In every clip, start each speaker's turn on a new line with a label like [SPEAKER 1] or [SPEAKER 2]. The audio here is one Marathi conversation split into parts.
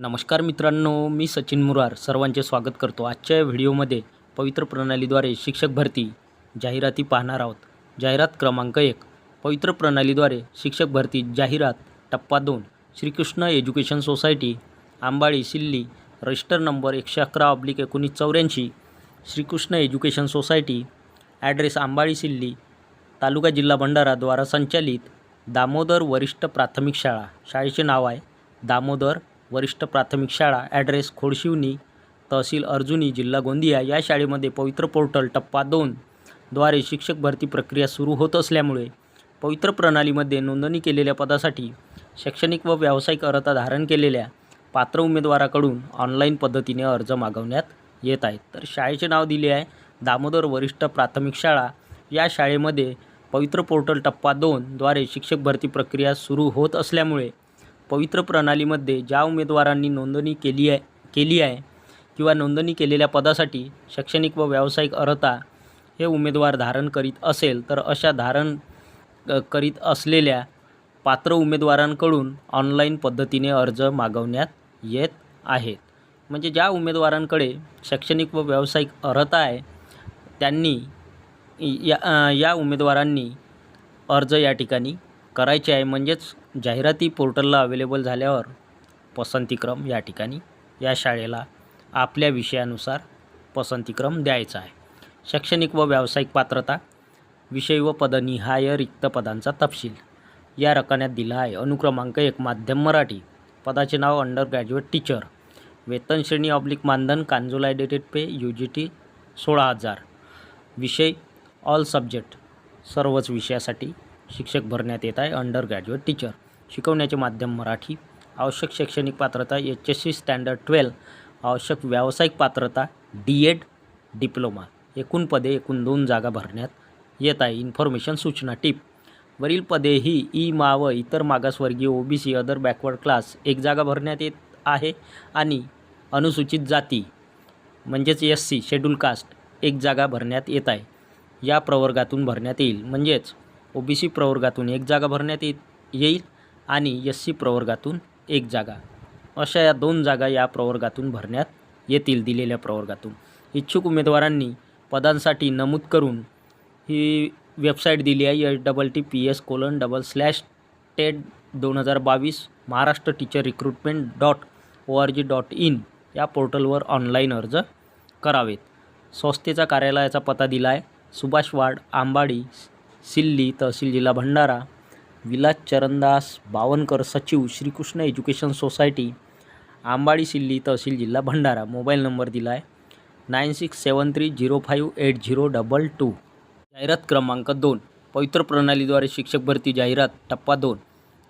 [SPEAKER 1] नमस्कार मित्रांनो मी सचिन मुरार सर्वांचे स्वागत करतो आजच्या या व्हिडिओमध्ये पवित्र प्रणालीद्वारे शिक्षक भरती जाहिराती पाहणार आहोत. जाहिरात क्रमांक एक पवित्र प्रणालीद्वारे शिक्षक भरती जाहिरात टप्पा दोन Shrikrishna education society Ambali Silli register number एकशे अकरा ऑब्लिक एकोणीस चौऱ्याऐंशी Shrikrishna education society address Ambali Silli तालुका जिल्हा भंडाराद्वारा संचालित दामोदर वरिष्ठ प्राथमिक शाळा शाळेचे नाव आहे दामोदर वरिष्ठ प्राथमिक शाळा ॲड्रेस खोडशिवनी तहसील अर्जुनी जिल्हा गोंदिया या शाळेमध्ये पवित्र पोर्टल टप्पा दोन द्वारे शिक्षक भरती प्रक्रिया सुरू होत असल्यामुळे पवित्र प्रणालीमध्ये नोंदणी केलेल्या पदासाठी शैक्षणिक व व्यावसायिक अर्हता धारण केलेल्या पात्र उमेदवाराकडून ऑनलाईन पद्धतीने अर्ज मागवण्यात येत आहेत. तर शाळेचे नाव दिले आहे दामोदर वरिष्ठ प्राथमिक शाळा. या शाळेमध्ये पवित्र पोर्टल टप्पा दोनद्वारे शिक्षक भरती प्रक्रिया सुरू होत असल्यामुळे पवित्र प्रणालीमध्ये ज्या उमेदवारांनी नोंदणी केली आहे केली आहे किंवा नोंदणी केलेल्या पदासाठी शैक्षणिक व व्यावसायिक अर्हता हे उमेदवार धारण करीत असेल तर अशा धारण करीत असलेल्या पात्र उमेदवारांकडून ऑनलाईन पद्धतीने अर्ज मागवण्यात येत आहेत. म्हणजे ज्या उमेदवारांकडे शैक्षणिक व व्यावसायिक अर्हता आहे त्यांनी या या उमेदवारांनी अर्ज या ठिकाणी करायचे आहे. म्हणजेच जाहिराती पोर्टलला अवेलेबल झाल्यावर पसंतीक्रम या ठिकाणी या शाळेला आपल्या विषयानुसार पसंतीक्रम द्यायचा आहे. शैक्षणिक व व्यावसायिक पात्रता विषय व पदनिहाय रिक्त पदांचा तपशील. या रकान्यात दिला आहे. अनुक्रमांक एक माध्यम मराठी. पदाचे नाव अंडर ग्रॅज्युएट टीचर वेतन श्रेणी ऑब्लिक मानधन consolidated pay U G T सोळा हजार. विषय ऑल सब्जेक्ट सर्वच विषयासाठी शिक्षक भरण्यात येत आहे. अंडर ग्रॅज्युएट टीचर शिकवण्याचे माध्यम मराठी. आवश्यक शैक्षणिक पात्रता H S C standard twelve आवश्यक व्यावसायिक पात्रता डी एड डिप्लोमा एकूण पदे एकूण दोन जागा भरण्यात येत आहे. इन्फॉर्मेशन सूचना टिप वरील पदे ही ई मा व इतर मागासवर्गीय O B C other backward class एक जागा भरण्यात येत आहे आणि अनुसूचित जाती म्हणजेच एस सी शेड्यूल कास्ट एक जागा भरण्यात येत आहे. या प्रवर्गातून भरण्यात येईल. म्हणजेच ओ बी सी प्रवर्गातून एक जागा भरण्यात येत येईल आणि एस सी प्रवर्गातून एक जागा. अशा या दोन जागा या प्रवर्गातून भरण्यात येतील दिलेल्या प्रवर्गातून. इच्छुक उमेदवारांनी पदांसाठी नमूद करून ही वेबसाईट दिली आहे H double T P S colon double slash TET दोन हजार बावीस Maharashtra teacher recruitment dot O R G dot in या पोर्टलवर ऑनलाईन अर्ज करावेत. संस्थेचा कार्यालयाचा पत्ता दिला आहे सुभाष वाड आंबाडी सिल्ली तहसील जिल्हा भंडारा विलास चरणदास बावनकर सचिव श्रीकृष्ण एज्युकेशन सोसायटी आंबाडी सिल्ली तहसील जिल्हा भंडारा. मोबाईल नंबर दिला आहे nine six seven three zero five eight zero double two. जाहिरात क्रमांक दोन पवित्र प्रणालीद्वारे शिक्षक भरती जाहिरात टप्पा दोन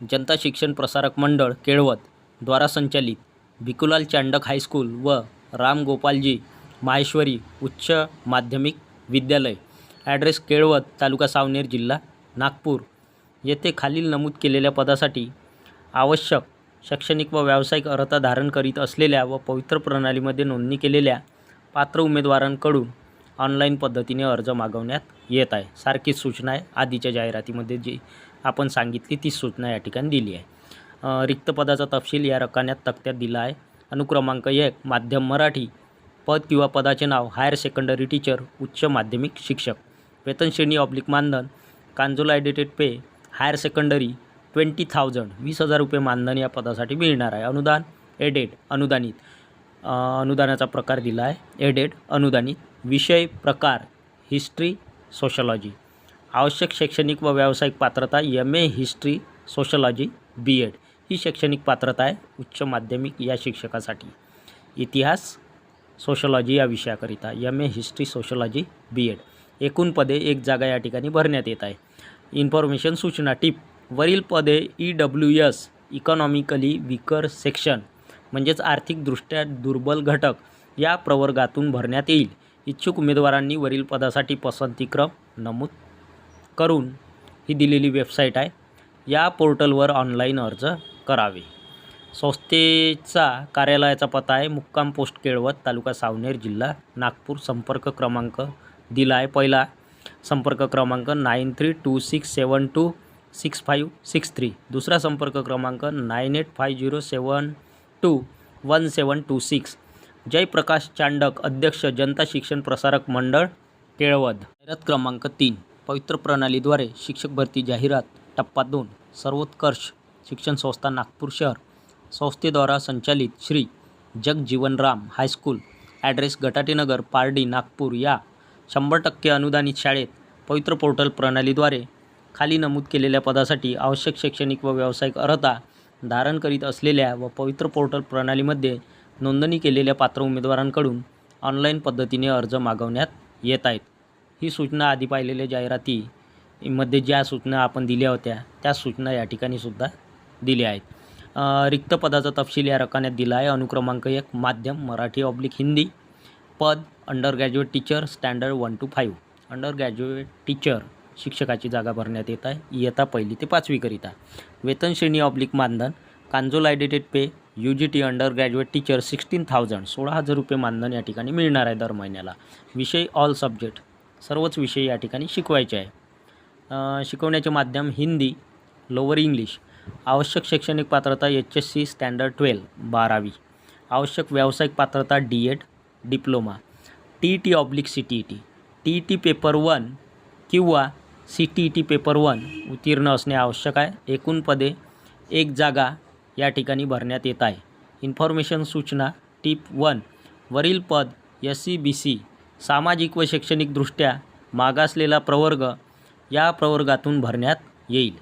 [SPEAKER 1] जनता शिक्षण प्रसारक मंडळ केळवत द्वारा संचालित भिकुलाल चांडक हायस्कूल व राम गोपालजी माहेश्वरी उच्च माध्यमिक विद्यालय. ॲड्रेस केळवत तालुका सावनेर जिल्हा नागपूर. येथे खालील नमूद केलेल्या पदासाठी आवश्यक शैक्षणिक व व्यावसायिक अर्हता धारण करीत असलेल्या व पवित्र प्रणालीमध्ये नोंदणी केलेल्या पात्र उमेदवारांकडून ऑनलाईन पद्धतीने अर्ज मागवण्यात येत आहे. सारखीच सूचना आहे. आधीच्या जाहिरातीमध्ये जी आपण सांगितली तीच सूचना या ठिकाणी दिली आहे. रिक्त पदाचा तपशील या रकान्यात तक्त्यात दिला आहे. अनुक्रमांक एक माध्यम मराठी. पद किंवा पदाचे नाव हायर सेकंडरी टीचर उच्च माध्यमिक शिक्षक. वेतन श्रेणी ऑब्लिक मानधन consolidated pay higher secondary twenty thousand वीस हजार रुपये मानधन या पदासाठी मिळणार आहे. अनुदान एडेड अनुदानित. अनुदानाचा प्रकार दिला आहे. एडेड अनुदानित. विषय प्रकार हिस्ट्री सोशलॉजी. आवश्यक शैक्षणिक व व्यावसायिक पात्रता M A history sociology B Ed. ही शैक्षणिक पात्रता आहे उच्च माध्यमिक या शिक्षकासाठी. इतिहास सोशलॉजी या विषयाकरिता M A history sociology B Ed. एकूण पदे एक जागा या ठिकाणी भरण्यात येत आहे. इन्फॉर्मेशन सूचना टिप. वरील पदे E W S economically weaker section म्हणजेच आर्थिकदृष्ट्या दुर्बल घटक या प्रवर्गातून भरण्यात येईल. इच्छुक उमेदवारांनी वरील पदासाठी पसंतीक्रम नमूद करून ही दिलेली वेबसाईट आहे. या पोर्टलवर ऑनलाईन अर्ज करावे. संस्थेचा कार्यालयाचा पत्ता आहे. मुक्काम पोस्ट केळवत तालुका सावनेर जिल्हा नागपूर. संपर्क क्रमांक दिला आहे पहिला संपर्क क्रमांक nine three two six seven two six five six three. दुसरा संपर्क क्रमांक nine eight five zero seven two one seven two six. Jayprakash Chandak अध्यक्ष जनता शिक्षण प्रसारक मंडळ केळवद. जाहिरात क्रमांक तीन पवित्र प्रणालीद्वारे शिक्षक भरती जाहिरात टप्पा दोन सर्वोत्कर्ष शिक्षण संस्था नागपूर शहर. संस्थेद्वारा संचालित Shri Jagjivanram high school address Gatatinagar Pardi Nagpur या शंभर टक्के अनुदानित शाळेत पवित्र पोर्टल प्रणालीद्वारे खाली नमूद केलेल्या पदासाठी आवश्यक शैक्षणिक व व्यावसायिक अर्हता धारण करीत असलेल्या व पवित्र पोर्टल प्रणालीमध्ये नोंदणी केलेल्या पात्र उमेदवारांकडून ऑनलाईन पद्धतीने अर्ज मागवण्यात येत आहेत. ही सूचना आधी पाहिलेल्या जाहिरातीमध्ये ज्या सूचना आपण दिल्या होत्या त्या सूचना या ठिकाणी सुद्धा दिल्या आहेत. रिक्त पदाचा तपशील या रकान्यात दिला आहे. अनुक्रमांक एक माध्यम मराठी ऑब्लिक हिंदी. पद under graduate teacher standard one two five under graduate teacher शिक्षकाची जागा भरण्यात येत आहे. इयत्ता पहिली ते पाचवीकरिता वेतन श्रेणी ऑब्लिक मानधन consolidated pay U G T under graduate teacher sixteen thousand सोळा हजार रुपये मानधन या ठिकाणी मिळणार आहे दर महिन्याला. विषय ऑल सब्जेक्ट सर्वच विषय या ठिकाणी शिकवायचे आहे. शिकवण्याचे माध्यम हिंदी लोअर इंग्लिश आवश्यक शैक्षणिक पात्रता H S C standard twelve बारावी. आवश्यक व्यावसायिक पात्रता D Ed diploma. T E T oblique C T E T T E T paper one किंवा C T E T paper one उत्तीर्ण असणे आवश्यक आहे. एकूण पदे एक जागा या ठिकाणी भरण्यात येत आहे. इन्फॉर्मेशन सूचना टीप वन वरील पद एस सी बी सी सामाजिक व शैक्षणिकदृष्ट्या मागासलेला प्रवर्ग या प्रवर्गातून भरण्यात येईल.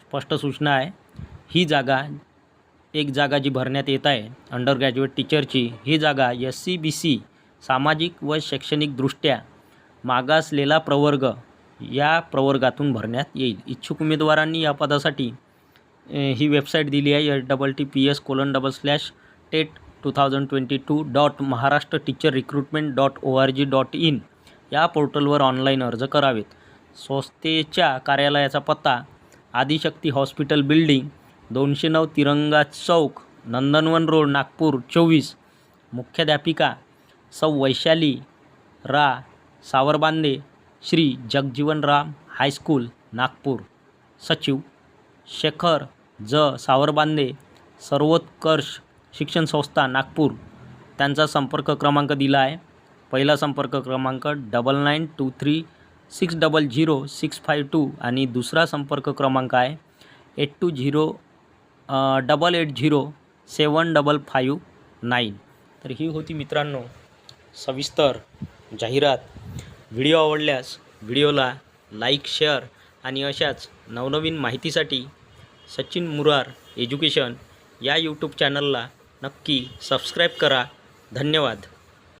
[SPEAKER 1] स्पष्ट सूचना आहे. ही जागा एक जागा जी भरण्यात येत आहे अंडर ग्रॅज्युएट टीचरची ही जागा एस सी बी सी सामाजिक व शैक्षणिकदृष्ट्या मागासलेला प्रवर्ग या प्रवर्गातून भरण्यात येईल. इच्छुक उमेदवारांनी या पदासाठी ही वेबसाईट दिली आहे S double T P S colon double slash TET two thousand twenty two dot Maharashtra teacher recruitment dot O R G dot in या पोर्टलवर ऑनलाईन अर्ज करावेत. संस्थेच्या कार्यालयाचा पत्ता आदिशक्ती हॉस्पिटल बिल्डिंग दोनशे नऊ तिरंगा चौक नंदनवन रोड नागपूर चोवीस. मुख्याध्यापिका सौ वैशाली रा. Savarbande Shri. Jagjivanram high school Nagpur. सचिव शेखर ज. सावरबांदे सर्वोत्कर्ष शिक्षण संस्था नागपूर. त्यांचा संपर्क क्रमांक दिला आहे पहिला संपर्क क्रमांक double nine two three six double zero six five two आणि दुसरा संपर्क क्रमांक आहे eight two zero double eight zero seven double five nine तर ही होती मित्रांनो सविस्तर जाहिरात. व्हिडिओ आवडल्यास व्हिडिओला लाईक शेअर आणि अशाच नवनवीन माहितीसाठी सचिन मुरार एज्युकेशन या यूट्यूब चॅनलला नक्की सबस्क्राईब करा. धन्यवाद.